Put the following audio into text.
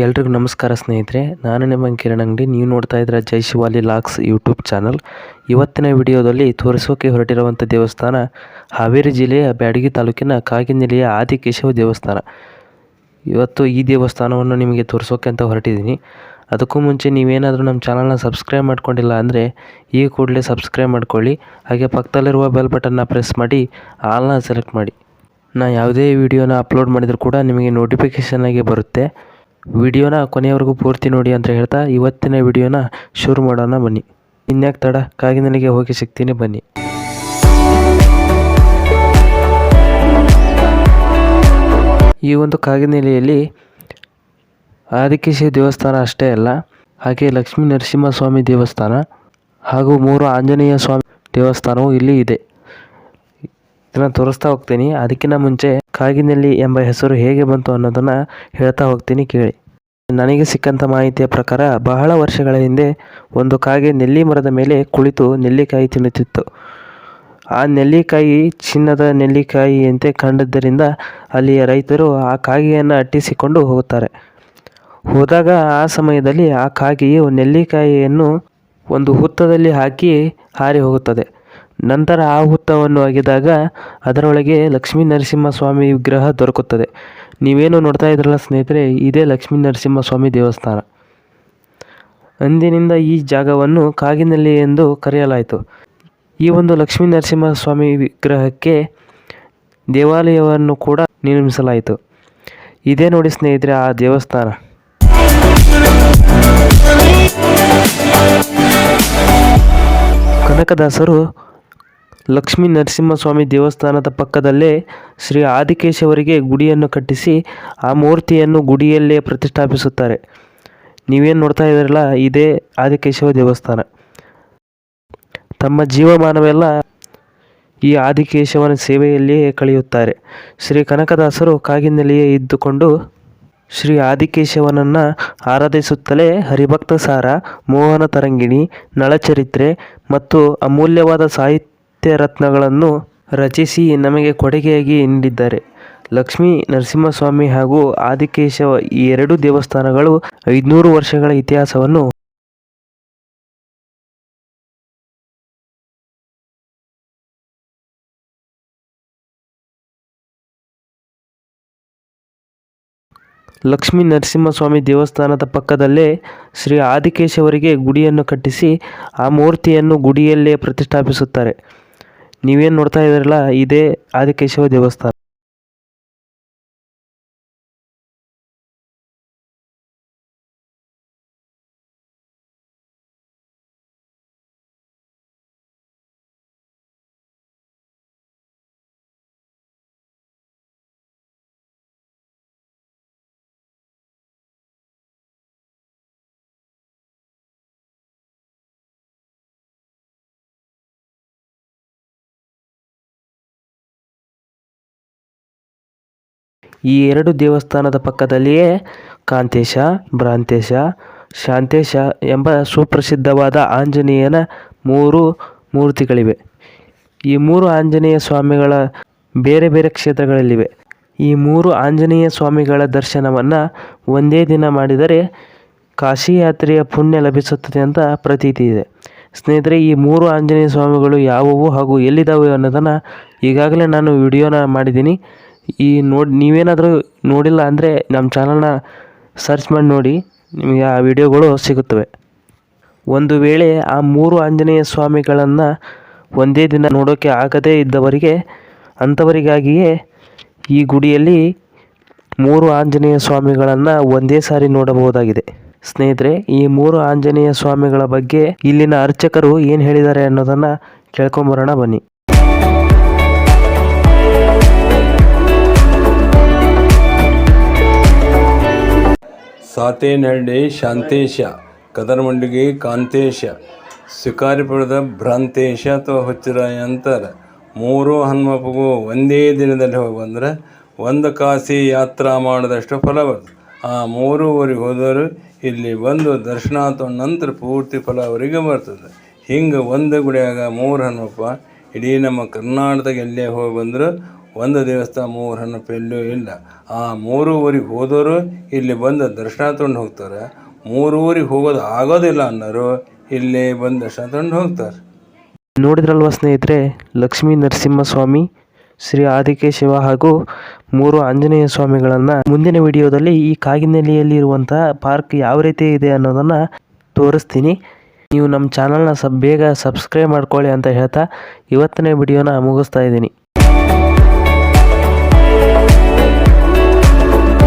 ಎಲ್ರಿಗೂ ನಮಸ್ಕಾರ ಸ್ನೇಹಿತರೆ, ನಾನು ನಿಮ್ಮ ಕಿರಣ್ ಅಂಗಡಿ. ನೀವು ನೋಡ್ತಾ ಇದ್ದೀರ Jai Shivali locks YouTube channel. ಇವತ್ತಿನ ವಿಡಿಯೋದಲ್ಲಿ ತೋರಿಸೋಕೆ ಹೊರಟಿರುವಂಥ ದೇವಸ್ಥಾನ ಹಾವೇರಿ ಜಿಲ್ಲೆಯ ಬ್ಯಾಡಗಿ ತಾಲೂಕಿನ ಕಾಗಿನೆಲೆಯ ಆದಿಕೇಶವ ದೇವಸ್ಥಾನ. ಇವತ್ತು ಈ ದೇವಸ್ಥಾನವನ್ನು ನಿಮಗೆ ತೋರಿಸೋಕೆ ಅಂತ ಹೊರಟಿದ್ದೀನಿ. ಅದಕ್ಕೂ ಮುಂಚೆ ನೀವೇನಾದರೂ ನಮ್ಮ ಚಾನಲ್ನ ಸಬ್ಸ್ಕ್ರೈಬ್ ಮಾಡ್ಕೊಂಡಿಲ್ಲ ಅಂದರೆ ಈಗ ಕೂಡಲೇ ಸಬ್ಸ್ಕ್ರೈಬ್ ಮಾಡ್ಕೊಳ್ಳಿ. ಹಾಗೆ ಪಕ್ಕದಲ್ಲಿರುವ ಬೆಲ್ ಬಟನ್ನ ಪ್ರೆಸ್ ಮಾಡಿ, ಆಲ್ನ ಸೆಲೆಕ್ಟ್ ಮಾಡಿ. ನಾನು ಯಾವುದೇ ವಿಡಿಯೋನ ಅಪ್ಲೋಡ್ ಮಾಡಿದರೂ ಕೂಡ ನಿಮಗೆ ನೋಟಿಫಿಕೇಷನ್ ಆಗಿ ಬರುತ್ತೆ. ವಿಡಿಯೋನ ಕೊನೆಯವರೆಗೂ ಪೂರ್ತಿ ನೋಡಿ ಅಂತ ಹೇಳ್ತಾ ಇವತ್ತಿನ ವಿಡಿಯೋನ ಶುರು ಮಾಡೋಣ ಬನ್ನಿ. ಇನ್ಯಾಕೆ ತಡ? ಕಾಗಿನೆಲೆಗೆ ಹೋಗಿ ಸಿಗ್ತೀನಿ, ಬನ್ನಿ. ಈ ಒಂದು ಕಾಗಿನೆಲೆಯಲ್ಲಿ ಆದಿಕೇಶಿ ದೇವಸ್ಥಾನ ಅಷ್ಟೇ ಅಲ್ಲ, ಹಾಗೆ ಲಕ್ಷ್ಮೀ ನರಸಿಂಹಸ್ವಾಮಿ ದೇವಸ್ಥಾನ ಹಾಗೂ ಮೂರು ಆಂಜನೇಯ ಸ್ವಾಮಿ ದೇವಸ್ಥಾನವೂ ಇಲ್ಲಿ ಇದೆ. ಇದನ್ನು ತೋರಿಸ್ತಾ ಹೋಗ್ತೀನಿ. ಅದಕ್ಕಿಂತ ಮುಂಚೆ ಕಾಗಿನೆಲ್ಲಿ ಎಂಬ ಹೆಸರು ಹೇಗೆ ಬಂತು ಅನ್ನೋದನ್ನು ಹೇಳ್ತಾ ಹೋಗ್ತೀನಿ ಕೇಳಿ. ನನಗೆ ಸಿಕ್ಕಂಥ ಮಾಹಿತಿಯ ಪ್ರಕಾರ ಬಹಳ ವರ್ಷಗಳ ಹಿಂದೆ ಒಂದು ಕಾಗೆ ನೆಲ್ಲಿ ಮರದ ಮೇಲೆ ಕುಳಿತು ನೆಲ್ಲಿಕಾಯಿ ತಿನ್ನುತ್ತಿತ್ತು. ಆ ನೆಲ್ಲಿಕಾಯಿ ಚಿನ್ನದ ನೆಲ್ಲಿಕಾಯಿಯಂತೆ ಕಂಡದ್ದರಿಂದ ಅಲ್ಲಿಯ ರೈತರು ಆ ಕಾಗೆಯನ್ನು ಅಟ್ಟಿಸಿಕೊಂಡು ಹೋಗುತ್ತಾರೆ. ಹೋದಾಗ ಆ ಸಮಯದಲ್ಲಿ ಆ ಕಾಗೆಯು ನೆಲ್ಲಿಕಾಯಿಯನ್ನು ಒಂದು ಹುತ್ತದಲ್ಲಿ ಹಾಕಿ ಹಾರಿ ಹೋಗುತ್ತದೆ. ನಂತರ ಆ ಹುತ್ತವನ್ನು ಅಗೆದಾಗ ಅದರೊಳಗೆ ಲಕ್ಷ್ಮೀ ನರಸಿಂಹ ಸ್ವಾಮಿ ವಿಗ್ರಹ ದೊರಕುತ್ತದೆ. ನೀವೇನು ನೋಡ್ತಾ ಇದ್ರಲ್ಲ ಸ್ನೇಹಿತರೆ, ಇದೇ ಲಕ್ಷ್ಮೀ ನರಸಿಂಹ ಸ್ವಾಮಿ ದೇವಸ್ಥಾನ. ಅಂದಿನಿಂದ ಈ ಜಾಗವನ್ನು ಕಾಗಿನಲ್ಲಿ ಎಂದು ಕರೆಯಲಾಯಿತು. ಈ ಒಂದು ಲಕ್ಷ್ಮೀ ನರಸಿಂಹಸ್ವಾಮಿ ವಿಗ್ರಹಕ್ಕೆ ದೇವಾಲಯವನ್ನು ಕೂಡ ನಿರ್ಮಿಸಲಾಯಿತು. ಇದೇ ನೋಡಿ ಸ್ನೇಹಿತರೆ ಆ ದೇವಸ್ಥಾನ. ಕನಕದಾಸರು ಲಕ್ಷ್ಮೀ ನರಸಿಂಹಸ್ವಾಮಿ ದೇವಸ್ಥಾನದ ಪಕ್ಕದಲ್ಲೇ ಶ್ರೀ ಆದಿಕೇಶವರಿಗೆ ಗುಡಿಯನ್ನು ಕಟ್ಟಿಸಿ ಆ ಮೂರ್ತಿಯನ್ನು ಗುಡಿಯಲ್ಲೇ ಪ್ರತಿಷ್ಠಾಪಿಸುತ್ತಾರೆ. ನೀವೇನು ನೋಡ್ತಾ ಇದ್ದೀರಲ್ಲ, ಇದೇ ಆದಿಕೇಶವ ದೇವಸ್ಥಾನ. ತಮ್ಮ ಜೀವಮಾನವೆಲ್ಲ ಈ ಆದಿಕೇಶವನ ಸೇವೆಯಲ್ಲಿಯೇ ಕಳೆಯುತ್ತಾರೆ. ಶ್ರೀ ಕನಕದಾಸರು ಕಾಗಿನೆಲೆಯೇ ಇದ್ದುಕೊಂಡು ಶ್ರೀ ಆದಿಕೇಶವನನ್ನು ಆರಾಧಿಸುತ್ತಲೇ ಹರಿಭಕ್ತ ಸಾರ, ಮೋಹನ ತರಂಗಿಣಿ, ನಳಚರಿತ್ರೆ ಮತ್ತು ಅಮೂಲ್ಯವಾದ ಸಾಹಿತ್ಯ ರತ್ನಗಳನ್ನು ರಚಿಸಿ ನಮಗೆ ಕೊಡುಗೆಯಾಗಿ ನೀಡಿದ್ದಾರೆ. ಲಕ್ಷ್ಮೀ ನರಸಿಂಹಸ್ವಾಮಿ ಹಾಗೂ ಆದಿಕೇಶವ ಈ ಎರಡು ದೇವಸ್ಥಾನಗಳು ಐದುನೂರು ವರ್ಷಗಳ ಇತಿಹಾಸವನ್ನು ಲಕ್ಷ್ಮೀ ನರಸಿಂಹಸ್ವಾಮಿ ದೇವಸ್ಥಾನದ ಪಕ್ಕದಲ್ಲೇ ಶ್ರೀ ಆದಿಕೇಶವರಿಗೆ ಗುಡಿಯನ್ನು ಕಟ್ಟಿಸಿ ಆ ಮೂರ್ತಿಯನ್ನು ಗುಡಿಯಲ್ಲೇ ಪ್ರತಿಷ್ಠಾಪಿಸುತ್ತಾರೆ. ನೀವೇನು ನೋಡ್ತಾ ಇದ್ದೀರಲ್ಲ ಇದೇ ಆದಿಕೇಶವ ದೇವಸ್ಥಾನ. ಈ ಎರಡು ದೇವಸ್ಥಾನದ ಪಕ್ಕದಲ್ಲಿಯೇ ಕಾಂತೇಶ, ಭ್ರಾಂತೇಶ, ಶಾಂತೇಶ ಎಂಬ ಸುಪ್ರಸಿದ್ಧವಾದ ಆಂಜನೇಯನ ಮೂರು ಮೂರ್ತಿಗಳಿವೆ. ಈ ಮೂರು ಆಂಜನೇಯ ಸ್ವಾಮಿಗಳ ಬೇರೆ ಬೇರೆ ಕ್ಷೇತ್ರಗಳಲ್ಲಿವೆ. ಈ ಮೂರು ಆಂಜನೇಯ ಸ್ವಾಮಿಗಳ ದರ್ಶನವನ್ನು ಒಂದೇ ದಿನ ಮಾಡಿದರೆ ಕಾಶಿ ಯಾತ್ರೆಯ ಪುಣ್ಯ ಲಭಿಸುತ್ತದೆ ಅಂತ ಪ್ರತೀತಿ ಇದೆ. ಸ್ನೇಹಿತರೆ, ಈ ಮೂರು ಆಂಜನೇಯ ಸ್ವಾಮಿಗಳು ಯಾವುವು ಹಾಗೂ ಎಲ್ಲಿದ್ದಾವೆ ಅನ್ನೋದನ್ನು ಈಗಾಗಲೇ ನಾನು ವಿಡಿಯೋನ ಮಾಡಿದ್ದೀನಿ. ಈ ನೋಡಿ ನೀವೇನಾದರೂ ನೋಡಿಲ್ಲ ಅಂದರೆ ನಮ್ಮ ಚಾನಲ್ನ ಸರ್ಚ್ ಮಾಡಿ ನೋಡಿ, ನಿಮಗೆ ಆ ವಿಡಿಯೋಗಳು ಸಿಗುತ್ತವೆ. ಒಂದು ವೇಳೆ ಆ ಮೂರು ಆಂಜನೇಯ ಸ್ವಾಮಿಗಳನ್ನು ಒಂದೇ ದಿನ ನೋಡೋಕ್ಕೆ ಆಗದೇ ಇದ್ದವರಿಗೆ, ಅಂಥವರಿಗಾಗಿಯೇ ಈ ಗುಡಿಯಲ್ಲಿ ಮೂರು ಆಂಜನೇಯ ಸ್ವಾಮಿಗಳನ್ನು ಒಂದೇ ಸಾರಿ ನೋಡಬಹುದಾಗಿದೆ. ಸ್ನೇಹಿತರೆ, ಈ ಮೂರು ಆಂಜನೇಯ ಸ್ವಾಮಿಗಳ ಬಗ್ಗೆ ಇಲ್ಲಿನ ಅರ್ಚಕರು ಏನು ಹೇಳಿದ್ದಾರೆ ಅನ್ನೋದನ್ನು ಕೇಳ್ಕೊಂಬರೋಣ ಬನ್ನಿ. ಸಾತೇನಹಳ್ಳಿ ಶಾಂತೇಶ ಕದರಮಂಡಿಗೆ ಕಾಂತೇಶ, ಶಿಕಾರಿಪುರದ ಭ್ರಾಂತೇಶ ಅಥವಾ ಹುಚ್ಚರಾಯ ಅಂತಾರೆ. ಮೂರು ಹನುಮಪ್ಪಗೂ ಒಂದೇ ದಿನದಲ್ಲಿ ಹೋಗಿ ಒಂದು ಕಾಸಿ ಯಾತ್ರಾ ಮಾಡಿದಷ್ಟು ಫಲ ಬರ್ತದೆ. ಆ ಮೂರುವರೆಗೆ ಹೋದವರು ಇಲ್ಲಿ ಬಂದು ದರ್ಶನ ತಗೊಂಡ ನಂತರ ಪೂರ್ತಿ ಫಲ ಅವರಿಗೆ ಬರ್ತದೆ. ಹಿಂಗೆ ಒಂದು ಗುಡಿಯಾಗ ಮೂರು ಹನುಮಪ್ಪ, ಇಡೀ ನಮ್ಮ ಕರ್ನಾಟಕದಾಗ ಎಲ್ಲೇ ಹೋಗಿ ಬಂದರೂ ಒಂದು ದೇವಸ್ಥಾನ ಮೂರು ಹಣ್ಣು ಇಲ್ಲ. ಆ ಮೂರು ಊರಿಗೆ ಹೋದವರು ಇಲ್ಲಿ ಬಂದು ದರ್ಶನ ತೊಗೊಂಡು ಹೋಗ್ತಾರೆ. ಮೂರು ಹೋಗೋದು ಆಗೋದಿಲ್ಲ ಅನ್ನೋರು ಇಲ್ಲಿ ಬಂದು ದರ್ಶನ ತೊಗೊಂಡು ಹೋಗ್ತಾರೆ. ನೋಡಿದ್ರಲ್ವ ಸ್ನೇಹಿತರೆ, ಲಕ್ಷ್ಮೀ ನರಸಿಂಹಸ್ವಾಮಿ, ಶ್ರೀ ಆದಿಕೇಶವ ಹಾಗೂ ಮೂರು ಆಂಜನೇಯ ಸ್ವಾಮಿಗಳನ್ನು ಮುಂದಿನ ವಿಡಿಯೋದಲ್ಲಿ ಈ ಕಾಗಿನೆಲೆಯಲ್ಲಿ ಇರುವಂತಹ ಪಾರ್ಕ್ ಯಾವ ರೀತಿ ಇದೆ ಅನ್ನೋದನ್ನು ತೋರಿಸ್ತೀನಿ. ನೀವು ನಮ್ಮ ಚಾನಲ್ನ ಸಬ್ ಬೇಗ ಸಬ್ಸ್ಕ್ರೈಬ್ ಮಾಡ್ಕೊಳ್ಳಿ ಅಂತ ಹೇಳ್ತಾ ಇವತ್ತನೇ ವಿಡಿಯೋನ ಮುಗಿಸ್ತಾ ಇದ್ದೀನಿ.